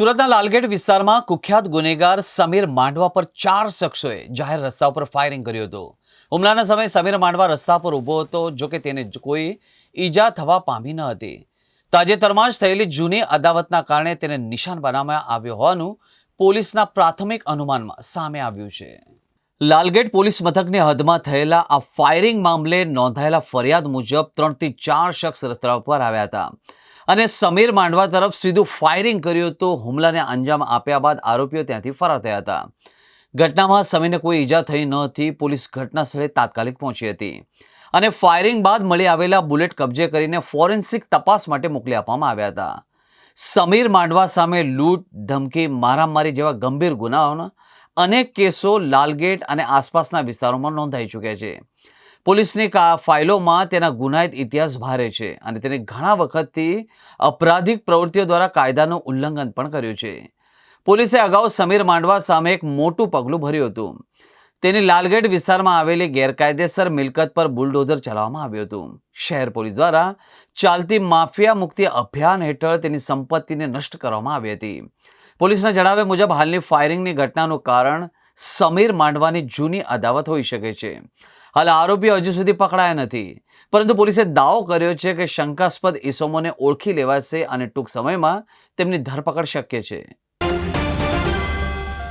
સુરતના લાલગેટ વિસ્તારમાં કુખ્યાત ગુનેગાર સમીર માંડવા પર ચાર શખ્સોએ જાહેર રસ્તા ઉપર ફાયરિંગ કર્યું હતું. હુમલાના સમયે સમીર માંડવા રસ્તા પર ઊભો હતો, જો કે તેને કોઈ ઈજા થવા પામી ન હતી. તાજેતરમાં જ થયેલી જૂની અદાવતના કારણે તેને નિશાન બનાવવામાં આવ્યો હોવાનું પોલીસના પ્રાથમિક અનુમાનમાં સામે આવ્યું છે. લાલગેટ પોલીસ મથકની હદમાં થયેલા આ ફાયરિંગ મામલે નોંધાયેલા ફરિયાદ મુજબ ત્રણથી ચાર શખ્સ રસ્તા પર આવ્યા હતા. અને સમીર માંડવા તરફ સીધું ફાયરિંગ કર્યું તો હુમલાને અંજામ આપ્યા બાદ આરોપીઓ ત્યાંથી ફરાર થયા હતા. ઘટનામાં સમીરને કોઈ ઈજા થઈ ન હતી, પોલીસ ઘટના સ્થળે તાત્કાલિક પહોંચી હતી. અને ફાયરિંગ બાદ મળી આવેલા બુલેટ કબજે કરીને ફોરેન્સિક તપાસ માટે મોકલી આપવામાં આવ્યા હતા. સમીર માંડવા સામે લૂંટ, ધમકી, મારામારી જેવા ગંભીર ગુનાઓના અનેક કેસો લાલગેટ અને આસપાસના વિસ્તારોમાં નોંધાઈ ચૂક્યા છે. પોલીસની ફાઇલોમાં તેના ગુનાહિત ઇતિહાસ ભારે છે અને તેને ઘણા વખતથી અપરાધિક પ્રવૃત્તિઓ દ્વારા કાયદાનું ઉલ્લંઘન પણ કર્યું છે. પોલીસે અગાઉ સમીર માંડવા સામે એક મોટું પગલું ભર્યું હતું. તેની લાલગેટ વિસ્તારમાં આવેલી ગેરકાયદેસર મિલકત પર બુલડોઝર ચલાવવામાં આવ્યું હતું. શહેર પોલીસ દ્વારા ચાલતી માફિયા મુક્તિ અભિયાન હેઠળ તેની સંપત્તિને નષ્ટ કરવામાં આવી હતી. પોલીસના જણાવ્યા મુજબ, હાલની ફાયરિંગની ઘટનાનું કારણ સમીર માંડવાની જૂની અદાવત હોઈ શકે છે. હાલ આરોપીઓ હજુ સુધી પકડાયા નથી. પરંતુ પોલીસે દાવો કર્યો છે કે શંકાસ્પદ ઇસમોને ઓળખી લેવાશે અને ટૂંક સમયમાં તેમની ધરપકડ શક્ય છે.